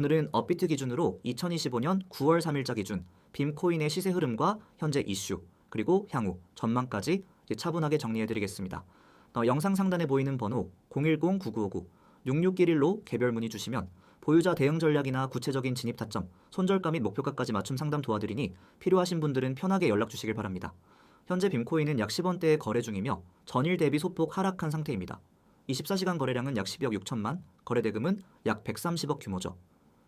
오늘은 업비트 기준으로 2025년 9월 3일자 기준 빔코인의 시세 흐름과 현재 이슈 그리고 향후 전망까지 차분하게 정리해드리겠습니다. 어, 영상 상단에 보이는 번호 010-9959-6611로 개별 문의 주시면 보유자 대응 전략이나 구체적인 진입 타점, 손절가 및 목표가까지 맞춤 상담 도와드리니 필요하신 분들은 편하게 연락 주시길 바랍니다. 현재 빔코인은 약 10원대에 거래 중이며 전일 대비 소폭 하락한 상태입니다. 24시간 거래량은 약 12억 6천만, 거래 대금은 약 130억 규모죠.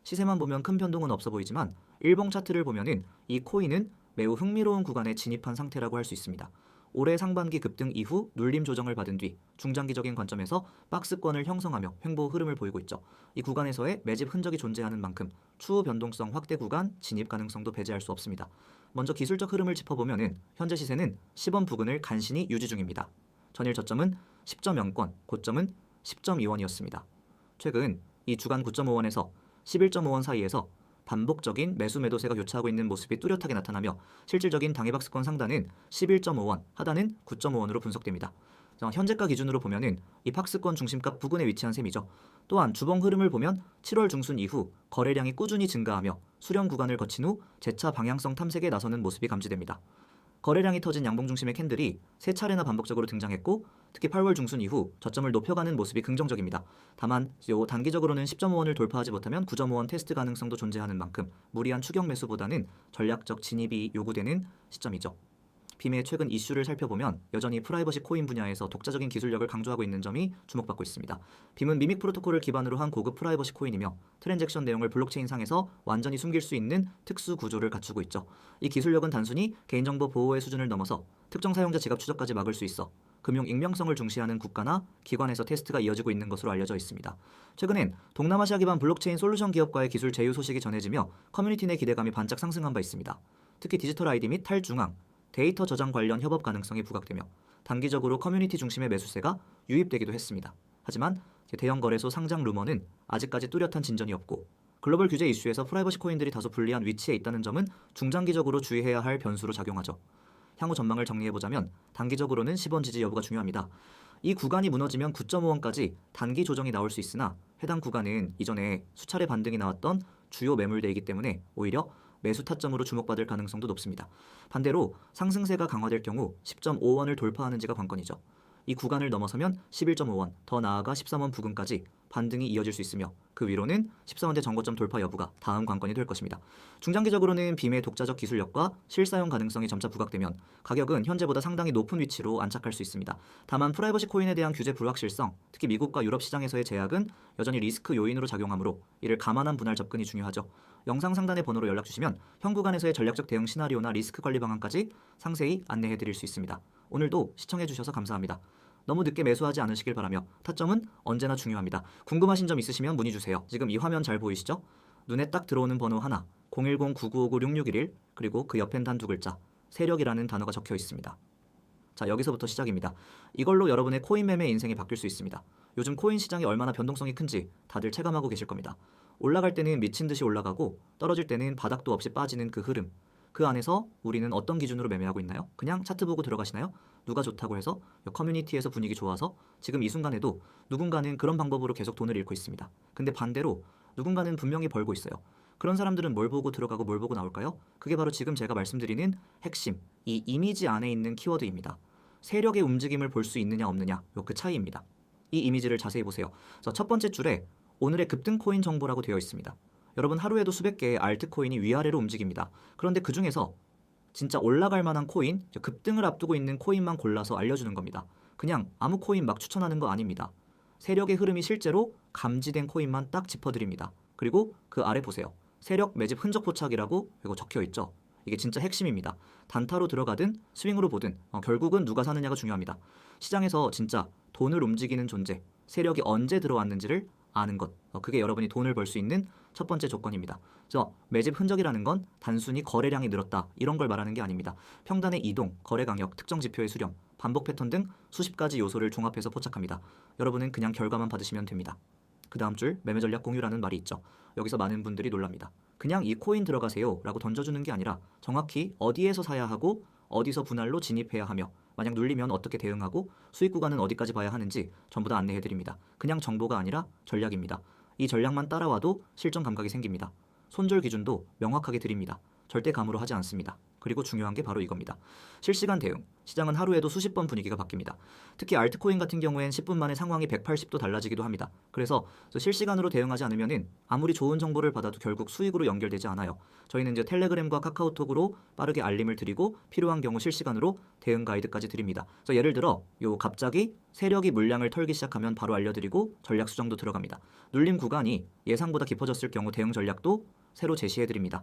시세만 보면 큰 변동은 없어 보이지만 일봉 차트를 보면은 이 코인은 매우 흥미로운 구간에 진입한 상태라고 할 수 있습니다. 올해 상반기 급등 이후 눌림 조정을 받은 뒤 중장기적인 관점에서 박스권을 형성하며 횡보 흐름을 보이고 있죠. 이 구간에서의 매집 흔적이 존재하는 만큼 추후 변동성 확대 구간 진입 가능성도 배제할 수 없습니다. 먼저 기술적 흐름을 짚어보면은 현재 시세는 10원 부근을 간신히 유지 중입니다. 전일 저점은 10.0권, 고점은 10.2원이었습니다. 최근 이 주간 9.5원에서 11.5원 사이에서 반복적인 매수 매도세가 교차하고 있는 모습이 뚜렷하게 나타나며 실질적인 당해박스권 상단은 11.5원, 하단은 9.5원으로 분석됩니다. 자, 현재가 기준으로 보면은 이 박스권 중심값 부근에 위치한 셈이죠. 또한 주봉 흐름을 보면 7월 중순 이후 거래량이 꾸준히 증가하며 수렴 구간을 거친 후 재차 방향성 탐색에 나서는 모습이 감지됩니다. 거래량이 터진 양봉 중심의 캔들이 세 차례나 반복적으로 등장했고 특히 8월 중순 이후 저점을 높여가는 모습이 긍정적입니다. 다만 요 단기적으로는 10.5원을 돌파하지 못하면 9.5원 테스트 가능성도 존재하는 만큼 무리한 추격 매수보다는 전략적 진입이 요구되는 시점이죠. 빔의 최근 이슈를 살펴보면 여전히 프라이버시 코인 분야에서 독자적인 기술력을 강조하고 있는 점이 주목받고 있습니다. 빔은 미믹 프로토콜을 기반으로 한 고급 프라이버시 코인이며 트랜잭션 내용을 블록체인 상에서 완전히 숨길 수 있는 특수 구조를 갖추고 있죠. 이 기술력은 단순히 개인정보 보호의 수준을 넘어서 특정 사용자 지갑 추적까지 막을 수 있어 금융 익명성을 중시하는 국가나 기관에서 테스트가 이어지고 있는 것으로 알려져 있습니다. 최근엔 동남아시아 기반 블록체인 솔루션 기업과의 기술 제휴 소식이 전해지며 커뮤니티 내 기대감이 반짝 상승한 바 있습니다. 특히 디지털 아이디 및 탈중앙, 데이터 저장 관련 협업 가능성이 부각되며 단기적으로 커뮤니티 중심의 매수세가 유입되기도 했습니다. 하지만 대형 거래소 상장 루머는 아직까지 뚜렷한 진전이 없고 글로벌 규제 이슈에서 프라이버시 코인들이 다소 불리한 위치에 있다는 점은 중장기적으로 주의해야 할 변수로 작용하죠. 향후 전망을 정리해보자면 단기적으로는 10원 지지 여부가 중요합니다. 이 구간이 무너지면 9.5원까지 단기 조정이 나올 수 있으나 해당 구간은 이전에 수차례 반등이 나왔던 주요 매물대이기 때문에 오히려 매수 타점으로 주목받을 가능성도 높습니다. 반대로 상승세가 강화될 경우 10.5원을 돌파하는지가 관건이죠. 이 구간을 넘어서면 11.5원, 더 나아가 13원 부근까지 반등이 이어질 수 있으며 그 위로는 14원대 정고점 돌파 여부가 다음 관건이 될 것입니다. 중장기적으로는 빔의 독자적 기술력과 실사용 가능성이 점차 부각되면 가격은 현재보다 상당히 높은 위치로 안착할 수 있습니다. 다만 프라이버시 코인에 대한 규제 불확실성, 특히 미국과 유럽 시장에서의 제약은 여전히 리스크 요인으로 작용하므로 이를 감안한 분할 접근이 중요하죠. 영상 상단의 번호로 연락 주시면 현 구간에서의 전략적 대응 시나리오나 리스크 관리 방안까지 상세히 안내해 드릴 수 있습니다. 오늘도 시청해 주셔서 감사합니다. 너무 늦게 매수하지 않으시길 바라며 타점은 언제나 중요합니다. 궁금하신 점 있으시면 문의 주세요. 지금 이 화면 잘 보이시죠? 눈에 딱 들어오는 번호 하나 010-9959-6611 그리고 그 옆엔 단 두 글자 세력이라는 단어가 적혀 있습니다. 자 여기서부터 시작입니다. 이걸로 여러분의 코인 매매 인생이 바뀔 수 있습니다. 요즘 코인 시장이 얼마나 변동성이 큰지 다들 체감하고 계실 겁니다. 올라갈 때는 미친 듯이 올라가고 떨어질 때는 바닥도 없이 빠지는 그 흐름. 그 안에서 우리는 어떤 기준으로 매매하고 있나요? 그냥 차트 보고 들어가시나요? 누가 좋다고 해서 커뮤니티에서 분위기 좋아서 지금 이 순간에도 누군가는 그런 방법으로 계속 돈을 잃고 있습니다. 근데 반대로 누군가는 분명히 벌고 있어요. 그런 사람들은 뭘 보고 들어가고 뭘 보고 나올까요? 그게 바로 지금 제가 말씀드리는 핵심, 이 이미지 안에 있는 키워드입니다. 세력의 움직임을 볼 수 있느냐 없느냐, 요 그 차이입니다. 이 이미지를 자세히 보세요. 첫 번째 줄에 오늘의 급등 코인 정보라고 되어 있습니다. 여러분 하루에도 수백 개의 알트코인이 위아래로 움직입니다. 그런데 그 중에서 진짜 올라갈 만한 코인, 급등을 앞두고 있는 코인만 골라서 알려주는 겁니다. 그냥 아무 코인 막 추천하는 거 아닙니다. 세력의 흐름이 실제로 감지된 코인만 딱 짚어드립니다. 그리고 그 아래 보세요. 세력 매집 흔적 포착이라고 이거 적혀 있죠. 이게 진짜 핵심입니다. 단타로 들어가든 스윙으로 보든 어, 결국은 누가 사느냐가 중요합니다. 시장에서 진짜 돈을 움직이는 존재, 세력이 언제 들어왔는지를 아는 것. 어, 그게 여러분이 돈을 벌 수 있는 첫 번째 조건입니다. 그래서 매집 흔적이라는 건 단순히 거래량이 늘었다 이런 걸 말하는 게 아닙니다. 평단의 이동, 거래 강력, 특정 지표의 수렴, 반복 패턴 등 수십 가지 요소를 종합해서 포착합니다. 여러분은 그냥 결과만 받으시면 됩니다. 그 다음 줄 매매 전략 공유라는 말이 있죠. 여기서 많은 분들이 놀랍니다. 그냥 이 코인 들어가세요 라고 던져주는 게 아니라 정확히 어디에서 사야 하고 어디서 분할로 진입해야 하며 만약 눌리면 어떻게 대응하고 수익 구간은 어디까지 봐야 하는지 전부 다 안내해드립니다. 그냥 정보가 아니라 전략입니다. 이 전략만 따라와도 실전 감각이 생깁니다. 손절 기준도 명확하게 드립니다. 절대 감으로 하지 않습니다. 그리고 중요한 게 바로 이겁니다. 실시간 대응. 시장은 하루에도 수십 번 분위기가 바뀝니다. 특히 알트코인 같은 경우엔 10분 만에 상황이 180도 달라지기도 합니다. 그래서 저 실시간으로 대응하지 않으면은 아무리 좋은 정보를 받아도 결국 수익으로 연결되지 않아요. 저희는 이제 텔레그램과 카카오톡으로 빠르게 알림을 드리고 필요한 경우 실시간으로 대응 가이드까지 드립니다. 그래서 예를 들어 요 갑자기 세력이 물량을 털기 시작하면 바로 알려드리고 전략 수정도 들어갑니다. 눌림 구간이 예상보다 깊어졌을 경우 대응 전략도 새로 제시해 드립니다.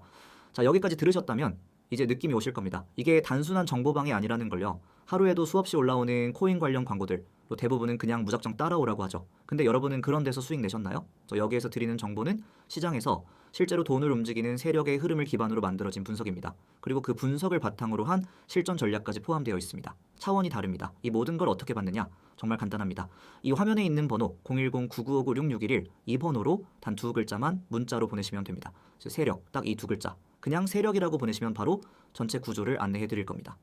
자 여기까지 들으셨다면 이제 느낌이 오실 겁니다. 이게 단순한 정보방이 아니라는 걸요. 하루에도 수없이 올라오는 코인 관련 광고들 또 대부분은 그냥 무작정 따라오라고 하죠. 근데 여러분은 그런 데서 수익 내셨나요? 저 여기에서 드리는 정보는 시장에서 실제로 돈을 움직이는 세력의 흐름을 기반으로 만들어진 분석입니다. 그리고 그 분석을 바탕으로 한 실전 전략까지 포함되어 있습니다. 차원이 다릅니다. 이 모든 걸 어떻게 받느냐? 정말 간단합니다. 이 화면에 있는 번호 010-9959-6611 이 번호로 단 두 글자만 문자로 보내시면 됩니다. 즉, 세력 딱 이 두 글자. 그냥 세력이라고 보내시면 바로 전체 구조를 안내해 드릴 겁니다.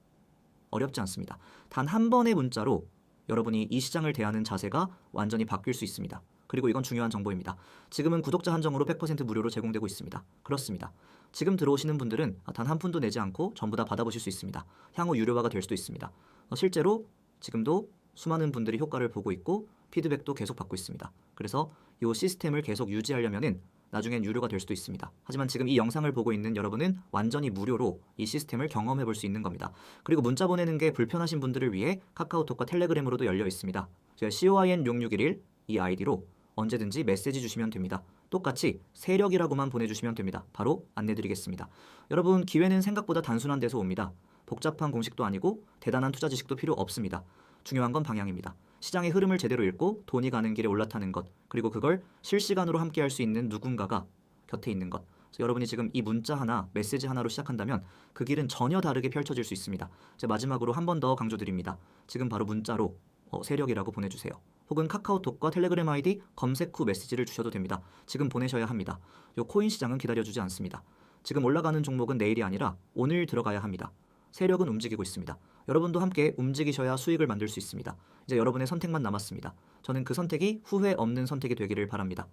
어렵지 않습니다. 단 한 번의 문자로 여러분이 이 시장을 대하는 자세가 완전히 바뀔 수 있습니다. 그리고 이건 중요한 정보입니다. 지금은 구독자 한정으로 100% 무료로 제공되고 있습니다. 그렇습니다. 지금 들어오시는 분들은 단 한 푼도 내지 않고 전부 다 받아보실 수 있습니다. 향후 유료화가 될 수도 있습니다. 어, 실제로 지금도 수많은 분들이 효과를 보고 있고 피드백도 계속 받고 있습니다. 그래서 이 시스템을 계속 유지하려면은 나중엔 유료가 될 수도 있습니다. 하지만 지금 이 영상을 보고 있는 여러분은 완전히 무료로 이 시스템을 경험해 볼 수 있는 겁니다. 그리고 문자 보내는 게 불편하신 분들을 위해 카카오톡과 텔레그램으로도 열려 있습니다. 제가 COIN6611 이 아이디로 언제든지 메시지 주시면 됩니다. 똑같이 세력이라고만 보내주시면 됩니다. 바로 안내드리겠습니다. 여러분 기회는 생각보다 단순한 데서 옵니다. 복잡한 공식도 아니고 대단한 투자 지식도 필요 없습니다. 중요한 건 방향입니다. 시장의 흐름을 제대로 읽고 돈이 가는 길에 올라타는 것, 그리고 그걸 실시간으로 함께 할 수 있는 누군가가 곁에 있는 것. 여러분이 지금 이 문자 하나, 메시지 하나로 시작한다면 그 길은 전혀 다르게 펼쳐질 수 있습니다. 제 마지막으로 한 번 더 강조드립니다. 지금 바로 문자로 어, 세력이라고 보내주세요. 혹은 카카오톡과 텔레그램 아이디 검색 후 메시지를 주셔도 됩니다. 지금 보내셔야 합니다. 요 코인 시장은 기다려주지 않습니다. 지금 올라가는 종목은 내일이 아니라 오늘 들어가야 합니다. 세력은 움직이고 있습니다. 여러분도 함께 움직이셔야 수익을 만들 수 있습니다. 이제 여러분의 선택만 남았습니다. 저는 그 선택이 후회 없는 선택이 되기를 바랍니다.